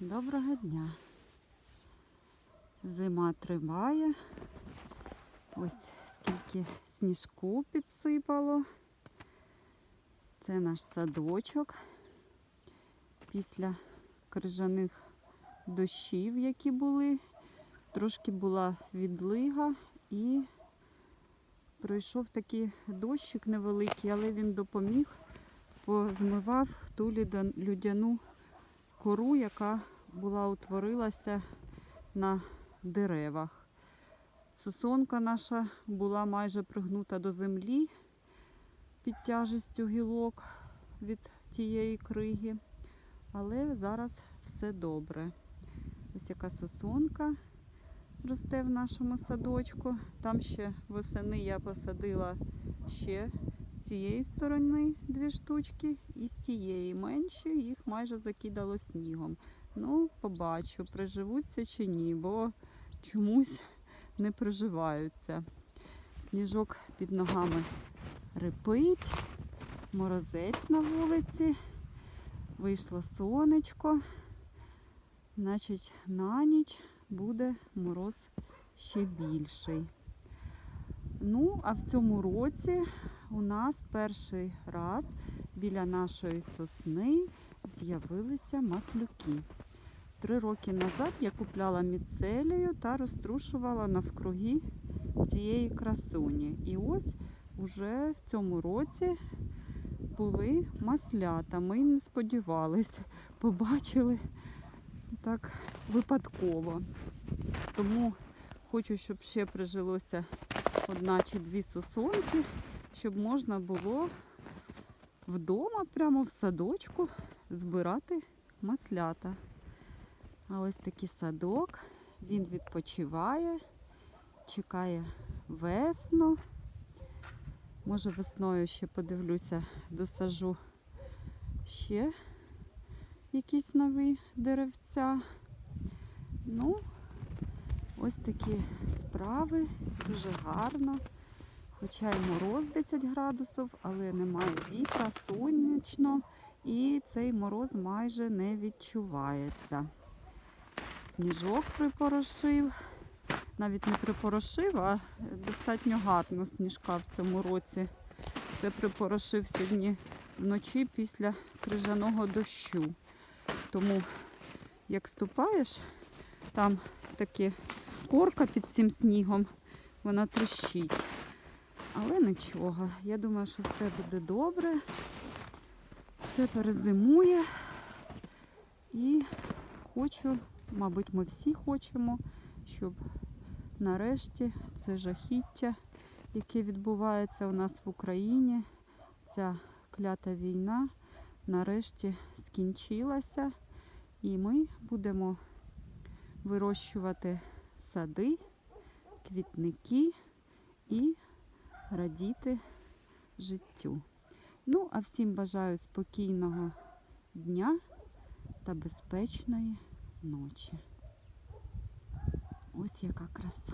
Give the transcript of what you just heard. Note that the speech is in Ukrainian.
Доброго дня. Зима триває. Ось скільки сніжку підсипало. Це наш садочок. Після крижаних дощів, які були. Трошки була відлига і пройшов такий дощик невеликий, але він допоміг, позмивав ту людяну кору, яка була утворилася на деревах. Сосонка наша була майже пригнута до землі під тяжестю гілок від тієї криги. Але зараз все добре. Ось яка сосонка росте в нашому садочку. Там ще восени я посадила ще цієї сторони дві штучки і з тієї менші їх майже закидало снігом. Ну, побачу, приживуться чи ні, бо чомусь не приживаються. Сніжок під ногами рипить, морозець на вулиці, вийшло сонечко, значить на ніч буде мороз ще більший. Ну, а в цьому році у нас перший раз біля нашої сосни з'явилися маслюки. Три роки назад я купляла міцелію та розтрушувала навкруги цієї красуні. І ось уже в цьому році були маслята. Ми не сподівались, побачили так випадково. Тому хочу, щоб ще прижилося одна чи дві сосонки, щоб можна було вдома, прямо в садочку, збирати маслята. А ось такий садок, він відпочиває, чекає весну. Може весною ще подивлюся, досажу ще якісь нові деревця. Ну, ось такі справи, дуже гарно. Хоча мороз 10 градусів, але немає вітра, сонячно, і цей мороз майже не відчувається. Сніжок припорошив. Навіть не припорошив, а достатньо гарно сніжка в цьому році. Це припорошив сьогодні вночі після крижаного дощу. Тому як ступаєш, там таке корка під цим снігом, вона тріщить. Але нічого, я думаю, що все буде добре, все перезимує. І хочу, мабуть, ми всі хочемо, щоб нарешті це жахіття, яке відбувається у нас в Україні, ця клята війна, нарешті скінчилася. І ми будемо вирощувати сади, квітники і радіти життю. Ну, а всім бажаю спокійного дня та безпечної ночі. Ось яка краса.